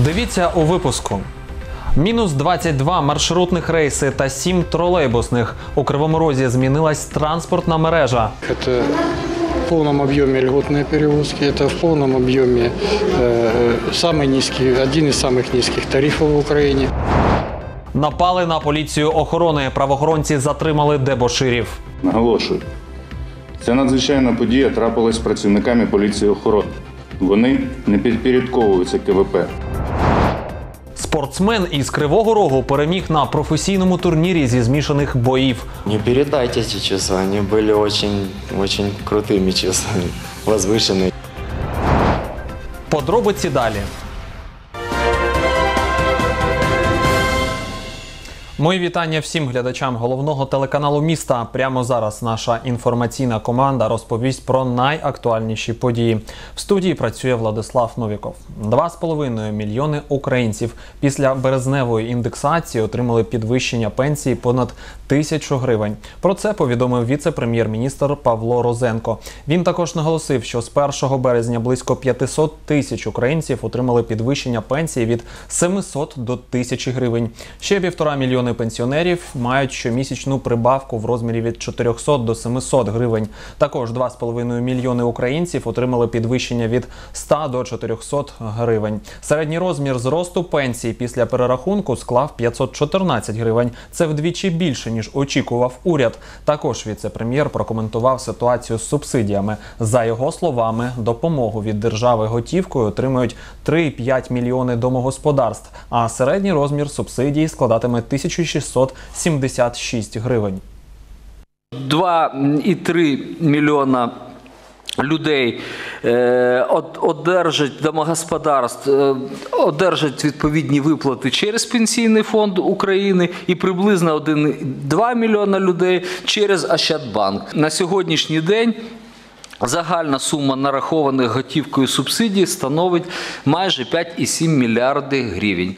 Дивіться у випуску. Мінус 22 маршрутних рейси та 7 тролейбусних. У Кривому Розі змінилась транспортна мережа. Это в полном объеме льготные перевозки, это в полном объеме э, самый низкий, один из самых низких тарифов в Украине. Напали на поліцію охорони. Правоохоронці затримали дебоширів. Наголошую, ця надзвичайна подія трапилась з працівниками поліції охорони. Вони не підпорядковуються КВП. Спортсмен із Кривого Рогу переміг на професійному турнірі зі змішаних боїв. Не передайте эти часы, они были очень, очень крутыми часами, возвышенные. Подробиці далі. Мої вітання всім глядачам головного телеканалу міста. Прямо зараз наша інформаційна команда розповість про найактуальніші події. В студії працює Владислав Новіков. Два з половиною мільйони українців після березневої індексації отримали підвищення пенсії понад тисячу гривень. Про це повідомив віце-прем'єр-міністр Павло Розенко. Він також наголосив, що з 1 березня близько 500 тисяч українців отримали підвищення пенсії від 700 до 1000 гривень. Ще півтора мільйони пенсіонерів мають щомісячну прибавку в розмірі від 400 до 700 гривень. Також 2,5 мільйони українців отримали підвищення від 100 до 400 гривень. Середній розмір зросту пенсії після перерахунку склав 514 гривень. Це вдвічі більше ніж очікував уряд. Також віце-прем'єр прокоментував ситуацію з субсидіями. За його словами, допомогу від держави готівкою отримують 3,5 мільйони домогосподарств, а середній розмір субсидії складатиме 1676 гривень. 2,3 мільйона людей е, одержать домогосподарств, е, одержать відповідні виплати через Пенсійний фонд України і приблизно 1,2 мільйона людей через Ощадбанк. На сьогоднішній день Загальна сума нарахованих готівкою субсидій становить майже 5,7 мільярди гривень.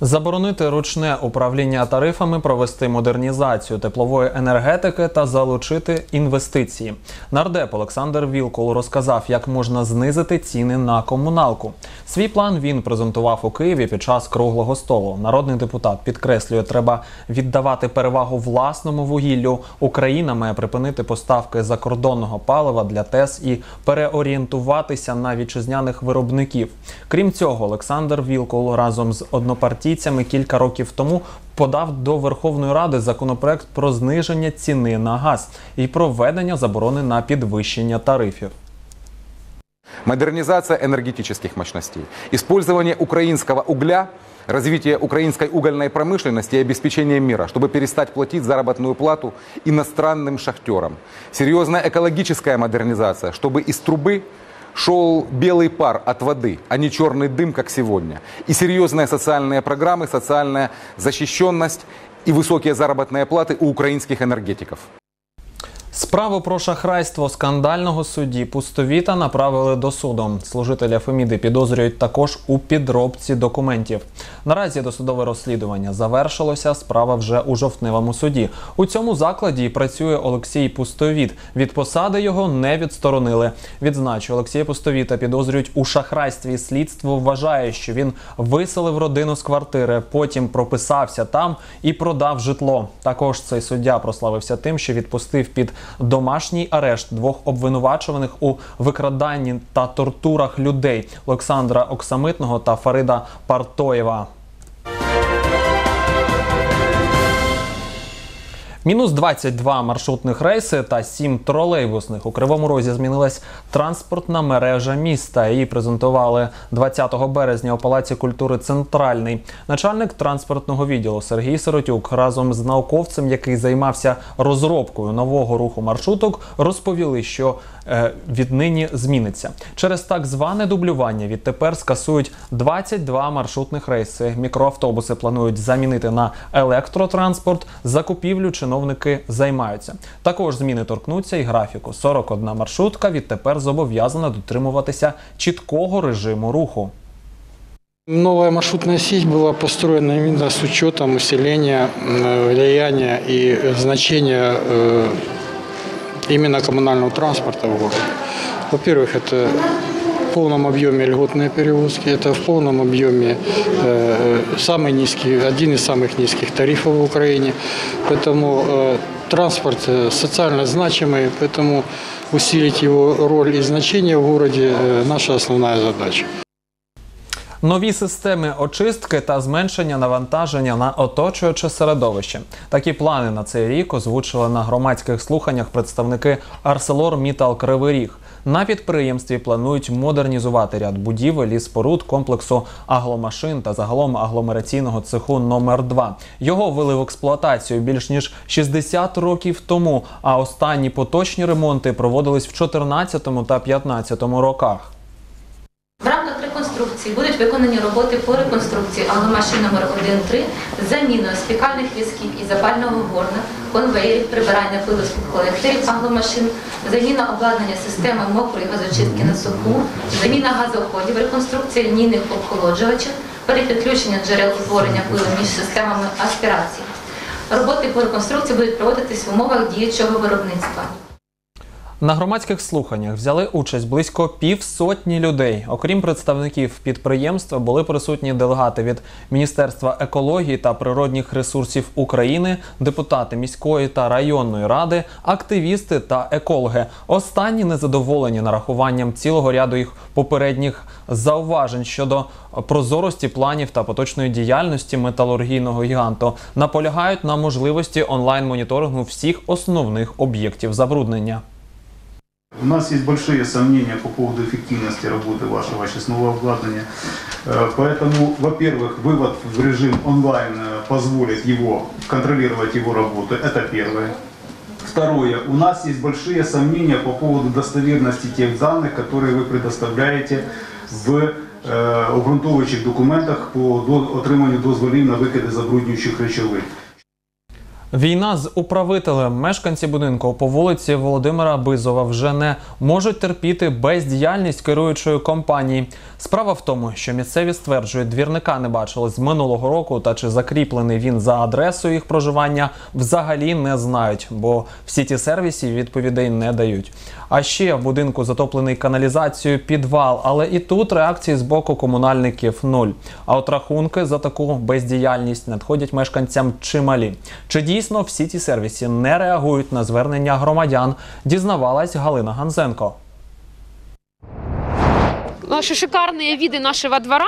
Заборонити ручне управління тарифами, провести модернізацію теплової енергетики та залучити інвестиції. Нардеп Олександр Вілкул розказав, як можна знизити ціни на комуналку. Свій план він презентував у Києві під час круглого столу. Народний депутат підкреслює, треба віддавати перевагу власному вугіллю. Україна має припинити поставки закордонного палива для ТЕС і переорієнтуватися на вітчизняних виробників. Крім цього, Олександр Вілкул разом з однопартійцями кілька років тому подав до Верховної Ради законопроект про зниження ціни на газ і про введення заборони на підвищення тарифів. модернизация энергетических мощностей, использование украинского угля, развитие украинской угольной промышленности и обеспечение мира, чтобы перестать платить заработную плату иностранным шахтерам. Серьезная экологическая модернизация, чтобы из трубы шел белый пар от воды, а не черный дым, как сегодня. И серьезные социальные программы, социальная защищенность и высокие заработные платы у украинских энергетиков. Справу про шахрайство скандального судді Пустовіта направили до суду. Служителя Феміди підозрюють також у підробці документів. Наразі досудове розслідування завершилося. Справа вже у жовтневому суді. У цьому закладі працює Олексій Пустовіт. Від посади його не відсторонили. Відзначу, Олексія Пустовіта підозрюють у шахрайстві. Слідство вважає, що він виселив родину з квартири, потім прописався там і продав житло. Також цей суддя прославився тим, що відпустив під домашній арешт двох обвинувачуваних у викраданні та тортурах людей Олександра Оксамитного та Фарида Партоєва. Мінус 22 маршрутних рейси та 7 тролейбусних. У Кривому Розі змінилась транспортна мережа міста. Її презентували 20 березня у Палаці культури Центральний. Начальник транспортного відділу Сергій Сиротюк разом з науковцем, який займався розробкою нового руху маршруток, розповіли, що віднині зміниться. Через так зване дублювання відтепер скасують 22 маршрутних рейси. Мікроавтобуси планують замінити на електротранспорт. Закупівлю чиновники займаються. Також зміни торкнуться і графіку. 41 маршрутка відтепер зобов'язана дотримуватися чіткого режиму руху. Новая маршрутная сеть была построена именно с учетом усиления влияния и значения э, именно коммунального транспорта в городе. Во-первых, это в полном объеме льготные перевозки, это в полном объеме э, самый низкий, один из самых низких тарифов в Украине. Поэтому э, транспорт э, социально значимый, поэтому усилить его роль и значение в городе э, наша основная задача. Нові системи очистки та зменшення навантаження на оточуюче середовище. Такі плани на цей рік озвучили на громадських слуханнях представники ArcelorMittal Кривий Ріг. На підприємстві планують модернізувати ряд будівель і споруд комплексу агломашин та загалом агломераційного цеху номер 2 Його ввели в експлуатацію більш ніж 60 років тому. А останні поточні ремонти проводились в 2014 та 2015 роках. Реконструкції будуть виконані роботи по реконструкції агломашин номер 1-3 з заміною спікальних візків і запального горна, конвеєрів, прибирання пилу колекторів агломашин, заміна обладнання системи мокрої газочистки на суху, заміна газоходів, реконструкція лінійних охолоджувачів, перепідключення джерел утворення пилу між системами аспірації. Роботи по реконструкції будуть проводитись в умовах діючого виробництва. На громадських слуханнях взяли участь близько півсотні людей. Окрім представників підприємства, були присутні делегати від Міністерства екології та природних ресурсів України, депутати міської та районної ради, активісти та екологи. Останні незадоволені нарахуванням цілого ряду їх попередніх зауважень щодо прозорості планів та поточної діяльності металургійного гіганту. Наполягають на можливості онлайн-моніторингу всіх основних об'єктів забруднення. У нас есть большие сомнения по поводу эффективности работы вашего очистного обладнания. Э, Поэтому, во-первых, вывод в режим онлайн э, позволит его контролировать его работу. Это первое. Второе. У нас есть большие сомнения по поводу достоверности тех данных, которые вы предоставляете в э, обґрунтовуючих документах по до- отриманню дозволів на викиди забруднюючих речовин. Війна з управителем мешканці будинку по вулиці Володимира Бизова вже не можуть терпіти бездіяльність керуючої компанії. Справа в тому, що місцеві стверджують, двірника не бачили з минулого року, та чи закріплений він за адресою їх проживання, взагалі не знають, бо всі ті сервісі відповідей не дають. А ще в будинку затоплений каналізацією підвал, але і тут реакції з боку комунальників нуль. А от рахунки за таку бездіяльність надходять мешканцям чималі. Чи дійсно всі ці сервіси не реагують на звернення громадян? Дізнавалась Галина Ганзенко Наши шикарные виды нашего двора,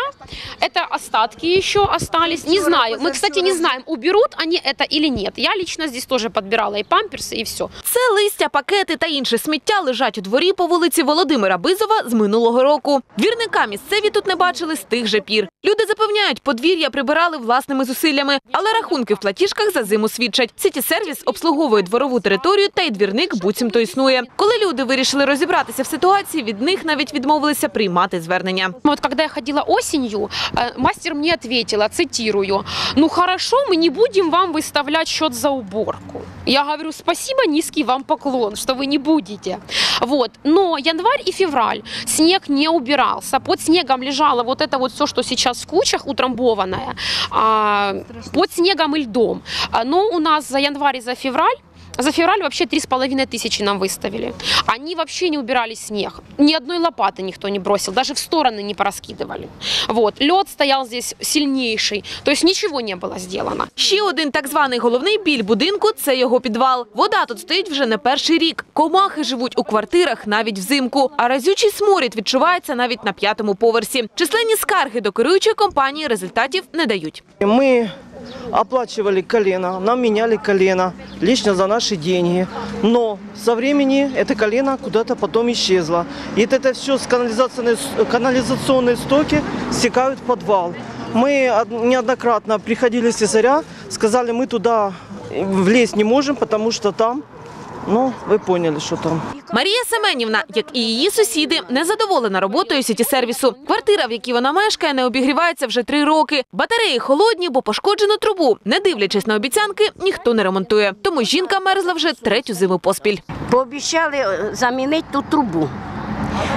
это остатки еще остались. Не знаю, мы, кстати, не знаем, уберут они это или нет. Я лично здесь тоже подбирала и памперсы, и все. Це листя, пакети та інше сміття лежать у дворі по вулиці Володимира Бизова з минулого року. Двірника місцеві тут не бачили з тих же пір. Люди запевняють, подвір'я прибирали власними зусиллями, але рахунки в платіжках за зиму свідчать. Сіті сервіс обслуговує дворову територію, та й двірник буцімто існує. Коли люди вирішили розібратися в ситуації, від них навіть відмовилися приймати звернення. Вот когда я ходила осенью, э, мастер мне ответила, цитирую, ну хорошо, мы не будем вам выставлять счет за уборку. Я говорю, спасибо, низкий вам поклон, что вы не будете. Вот. Но январь и февраль снег не убирался. Под снегом лежало вот это вот все, что сейчас в кучах утрамбованное, а, под снегом и льдом. А, Но у нас за январь и за февраль за февраль вообще три с половиной тысячи нам выставили. Они вообще не убирали снег. Ни одной лопаты никто не бросил, даже в стороны не пораскидывали. Вот. Лед стоял здесь сильнейший, то есть ничего не было сделано. Ще один так званий головний біль будинку це його підвал. Вода тут стоїть вже не перший рік. Комахи живуть у квартирах навіть взимку, а разючий сморід відчувається навіть на п'ятому поверсі. Численні скарги до керуючої компанії результатів не дають. Мы оплачивали колено, нам меняли колено лично за наши деньги. Но со времени это колено куда-то потом исчезло. И вот это все с канализационной, канализационные стоки стекают в подвал. Мы од- неоднократно приходили слесаря, сказали, мы туда влезть не можем, потому что там, ну, вы поняли, что там. Марія Семенівна, як і її сусіди, не задоволена роботою сіті сервісу. Квартира, в якій вона мешкає, не обігрівається вже три роки. Батареї холодні, бо пошкоджено трубу. Не дивлячись на обіцянки, ніхто не ремонтує. Тому жінка мерзла вже третю зиму поспіль. Пообіцяли е, замінити ту трубу.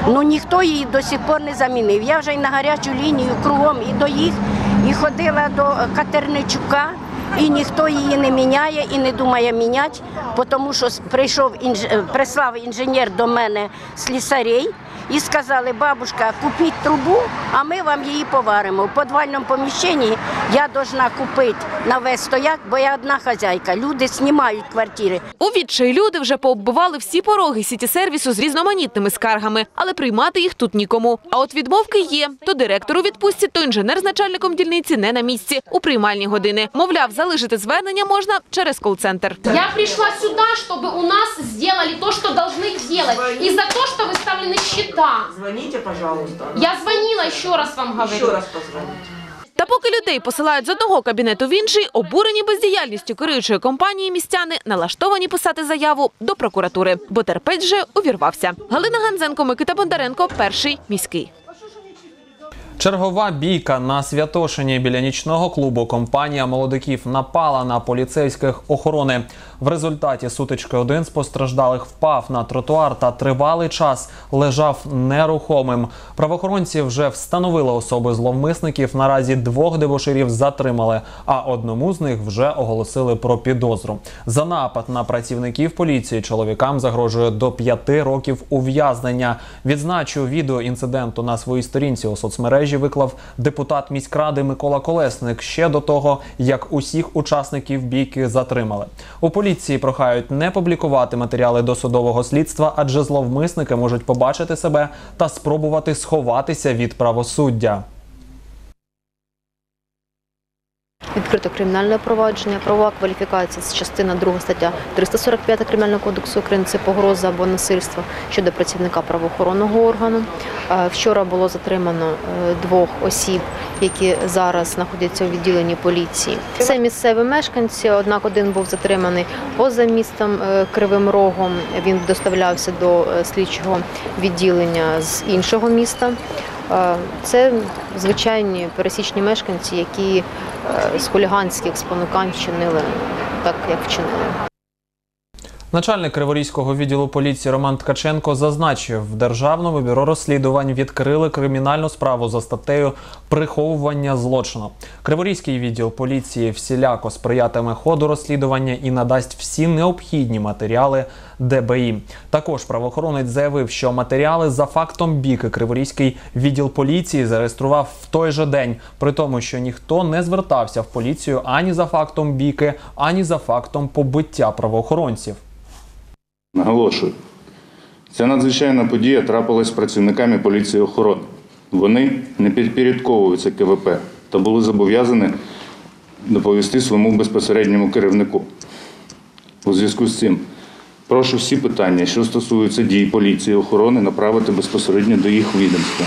Ну ніхто її до сих пор не замінив. Я вже й на гарячу лінію кругом і до їх, і ходила до Катерничука, і ніхто її не міняє і не думає міняти, тому що прийшов інж... прислав інженер до мене слісарей і сказали, бабушка, купіть трубу, а ми вам її поваримо. В підвальному поміщенні я повинна купити на весь стояк, бо я одна хазяйка. Люди знімають квартири. У відчаї люди вже пооббивали всі пороги сіті сервісу з різноманітними скаргами, але приймати їх тут нікому. А от відмовки є. То директор у відпустці, то інженер з начальником дільниці не на місці у приймальні години. Мовляв, залишити звернення можна через кол-центр. Я пришла сюда, чтобы у нас сделали то, что должны делать. И за то, что выставлены счета. Звоните, пожалуйста. Я звонила, еще раз вам говорю. Еще раз позвоните. Та поки людей посилають з одного кабінету в інший, обурені бездіяльністю керуючої компанії містяни налаштовані писати заяву до прокуратури, бо терпець вже увірвався. Галина Ганзенко, Микита Бондаренко, перший міський. Чергова бійка на Святошині біля нічного клубу компанія молодиків напала на поліцейських охорони. В результаті сутички один з постраждалих впав на тротуар та тривалий час лежав нерухомим. Правоохоронці вже встановили особи зловмисників. Наразі двох дебоширів затримали, а одному з них вже оголосили про підозру. За напад на працівників поліції чоловікам загрожує до п'яти років ув'язнення. Відзначу відео інциденту на своїй сторінці у соцмережі виклав депутат міськради Микола Колесник ще до того, як усіх учасників бійки затримали. У поліції прохають не публікувати матеріали досудового слідства, адже зловмисники можуть побачити себе та спробувати сховатися від правосуддя. Відкрито кримінальне провадження, правова кваліфікація це частина 2 стаття 345 Кримінального кодексу України це погроза або насильство щодо працівника правоохоронного органу. Е, Вчора було затримано е, двох осіб, які зараз знаходяться у відділенні поліції. Це місцеві мешканці, однак один був затриманий поза містом е, Кривим Рогом. Він доставлявся до слідчого відділення з іншого міста. Це звичайні пересічні мешканці, які е, з хуліганських спонукань вчинили так, як вчинили. Начальник Криворізького відділу поліції Роман Ткаченко зазначив, в Державному бюро розслідувань відкрили кримінальну справу за статтею приховування злочину. Криворізький відділ поліції всіляко сприятиме ходу розслідування і надасть всі необхідні матеріали ДБІ. Також правоохоронець заявив, що матеріали за фактом біки Криворізький відділ поліції зареєстрував в той же день, при тому, що ніхто не звертався в поліцію ані за фактом біки, ані за фактом побиття правоохоронців. Наголошую, ця надзвичайна подія трапилась з працівниками поліції охорони. Вони не підпорядковуються КВП та були зобов'язані доповісти своєму безпосередньому керівнику. У зв'язку з цим прошу всі питання, що стосуються дій поліції охорони, направити безпосередньо до їх відомства.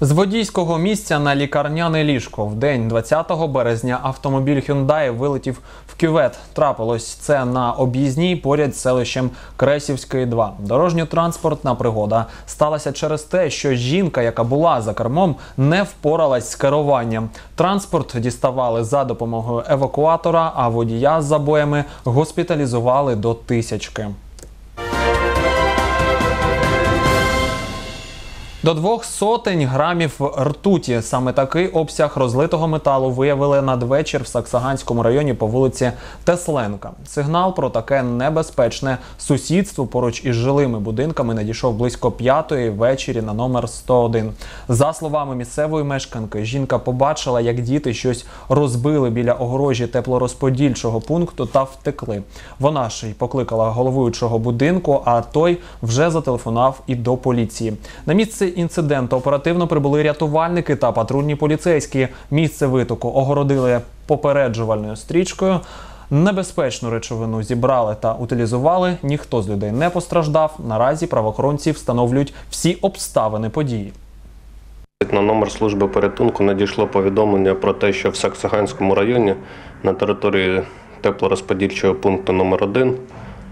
З водійського місця на лікарняне ліжко в день 20 березня автомобіль Hyundai вилетів в кювет. Трапилось це на об'їзній поряд з селищем Кресівський 2. Дорожньо-транспортна пригода сталася через те, що жінка, яка була за кермом, не впоралась з керуванням. Транспорт діставали за допомогою евакуатора, а водія з забоями госпіталізували до тисячки. До двох сотень грамів ртуті. Саме такий обсяг розлитого металу виявили надвечір в Саксаганському районі по вулиці Тесленка. Сигнал про таке небезпечне сусідство поруч із жилими будинками надійшов близько п'ятої ввечері на номер 101. За словами місцевої мешканки, жінка побачила, як діти щось розбили біля огорожі теплорозподільчого пункту та втекли. Вона ж й покликала головуючого будинку, а той вже зателефонував і до поліції. На місце інциденту оперативно прибули рятувальники та патрульні поліцейські. Місце витоку огородили попереджувальною стрічкою. Небезпечну речовину зібрали та утилізували. Ніхто з людей не постраждав. Наразі правоохоронці встановлюють всі обставини події. На номер служби порятунку надійшло повідомлення про те, що в Саксаганському районі на території теплорозподільчого пункту номер 1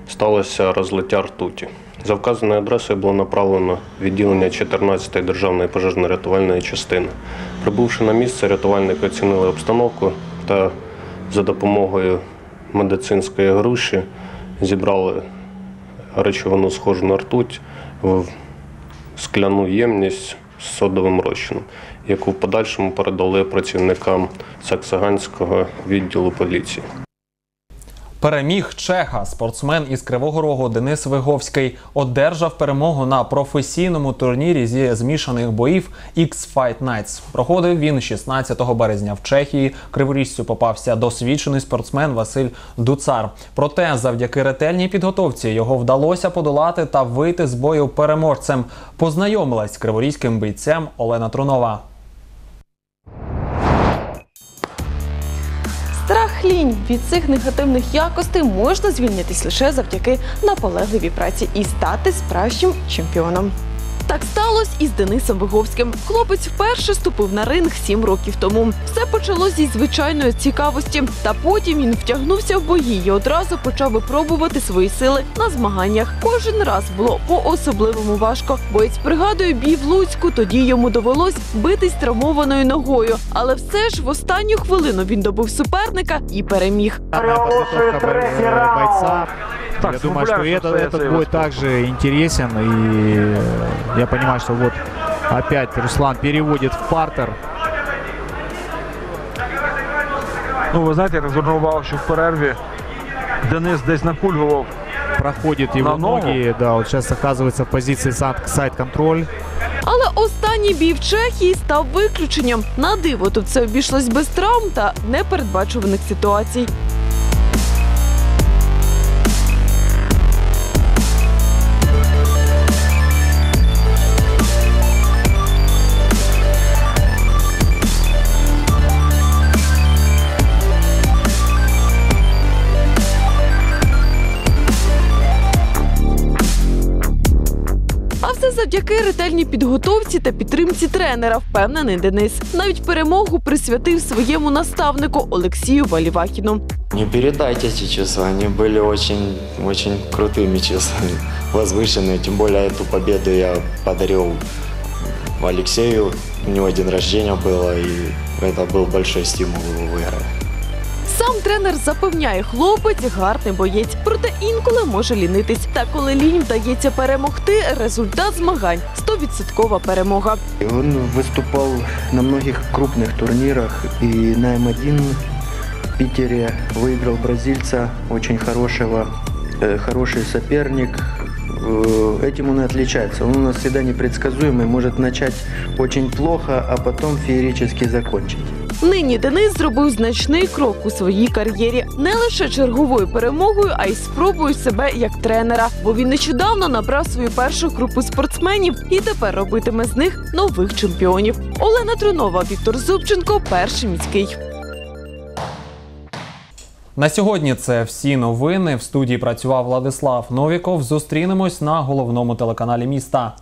сталося розлиття ртуті. За вказаною адресою було направлено відділення 14-ї державної пожежно-рятувальної частини. Прибувши на місце, рятувальники оцінили обстановку та за допомогою медицинської груші зібрали речовину схожу на ртуть в скляну ємність з содовим розчином, яку в подальшому передали працівникам Саксаганського відділу поліції. Переміг Чеха. Спортсмен із Кривого Рогу Денис Виговський одержав перемогу на професійному турнірі зі змішаних боїв X-Fight Nights. Проходив він 16 березня в Чехії. Криворіжцю попався досвідчений спортсмен Василь Дуцар. Проте, завдяки ретельній підготовці, його вдалося подолати та вийти з бою переможцем. Познайомилась з криворізьким бійцем Олена Трунова. Лінь від цих негативних якостей можна звільнитись лише завдяки наполегливій праці і стати справжнім чемпіоном. Так сталося і з Денисом Виговським. Хлопець вперше ступив на ринг сім років тому. Все почалось зі звичайної цікавості, та потім він втягнувся в бої і одразу почав випробувати свої сили на змаганнях. Кожен раз було по-особливому важко. Боєць пригадує бій в Луцьку. Тоді йому довелось битись травмованою ногою. Але все ж в останню хвилину він добив суперника і переміг. бойца. я думаю, что это, этот бой также интересен. И э, я понимаю, что вот опять Руслан переводит в партер. Ну, ви знаєте, я так звернув увагу, що в перерві Денис десь накульгував. Проходит его На ногу? ноги. Да, вот сейчас оказывается в позиции сайт-контроль. Але останній бій в Чехії став виключенням. На диво тут все обійшлось без травм та непередбачуваних ситуацій. завдяки ретельній підготовці та підтримці тренера, впевнений Денис. Навіть перемогу присвятив своєму наставнику Олексію Валівахіну. Не передайте эти чувства, они были очень, очень крутыми чувствами, возвышенные. Тем более эту победу я подарил Алексею. У него день рождения было, и это был большой стимул его выиграть. Сам тренер запевняє, хлопець гарний боєць, проте інколи може лінитись. Та коли лінь вдається перемогти, результат змагань 100% перемога. Он выступал на многих крупных турнирах и на М1 в Питере выиграл бразильца, очень хорошего, э, хороший соперник. Э, Этим он и отличается. Он у нас всегда непредсказуемый, может начать очень плохо, а потом феерически закончить. Нині Денис зробив значний крок у своїй кар'єрі не лише черговою перемогою, а й спробою себе як тренера. Бо він нещодавно набрав свою першу групу спортсменів і тепер робитиме з них нових чемпіонів. Олена Трунова, Віктор Зубченко, перший міський. На сьогодні це всі новини. В студії працював Владислав Новіков. Зустрінемось на головному телеканалі міста.